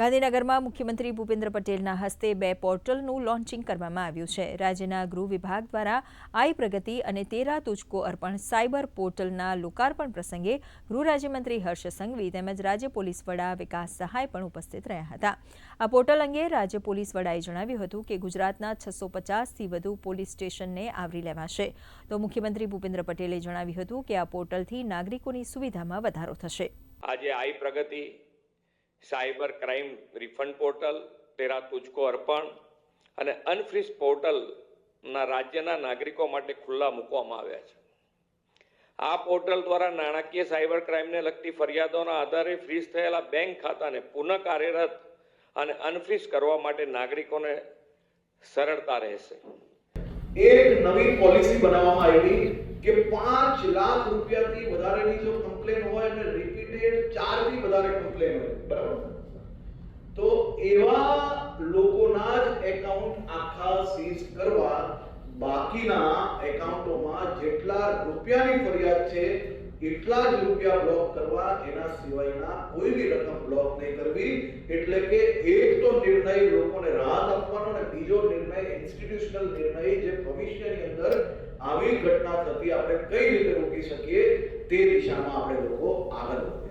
ગાંધીનગરમાં મુખ્યમંત્રી ભૂપેન્દ્ર પટેલના હસ્તે બે પોર્ટલનું લોન્ચિંગ કરવામાં આવ્યું છે. રાજ્યના ગૃહ વિભાગ દ્વારા આઈ પ્રગતિ અને તેરા તુજકો અર્પણ સાયબર પોર્ટલના લોકાર્પણ પ્રસંગે ગૃહ રાજ્યમંત્રી હર્ષ સંઘવી તેમજ રાજ્ય પોલીસ વડા વિકાસ સહાય પણ ઉપસ્થિત રહ્યા હતા. આ પોર્ટલ અંગે રાજ્ય પોલીસ વડાએ જણાવ્યું હતું કે ગુજરાતના છસો પચાસથી વધુ પોલીસ સ્ટેશનને આવરી લેવાશે. તો મુખ્યમંત્રી ભૂપેન્દ્ર પટેલે જણાવ્યું હતું કે આ પોર્ટલથી નાગરિકોની સુવિધામાં વધારો થશે. આજે I Pragati cyber crime refund portal, Tera Tujko Arpan અને અનફ્રીઝ પોર્ટલના રાજ્યના નાગરિકો માટે ખુલ્લા મૂકવામાં આવ્યા છે. આ પોર્ટલ દ્વારા નાણાકીય સાયબર ક્રાઇમને લગતી ફરિયાદોના આધારે ફ્રીઝ થયેલા બેંક ખાતાને પુનઃ કાર્યરત અને અનફ્રીઝ કરવા માટે નાગરિકોને સરળતા રહેશે. એક નવી પોલિસી બનાવવામાં આવી કે પાંચ લાખ રૂપિયાથી વધારેની જો કમ્પ્લેન હોય અને રિપીટેડ વધારે કમ્પ્લેન હોય. બરાબર? તો એવા લોકોના જ એકાઉન્ટ આખા સીઝ કરવા બાકીના એકાઉન્ટોમાં જેટલા રૂપિયાની ફરિયાદ છે, એટલા જ રૂપિયા બ્લોક કરવા, એના સિવાયના કોઈ બી રકમ બ્લોક નહીં કરવી. એટલે કે એક તો નિર્ણય લોકોને રાહત આપવાનો અને બીજો નિર્ણય ઇન્સ્ટિટ્યુશનલ નિર્ણય જે ભવિષ્યની અંદર આવી ઘટના થતી આપણે કઈ રીતે રોકી શકીએ તે દિશામાં આપણે લોકો આગળ વધીએ.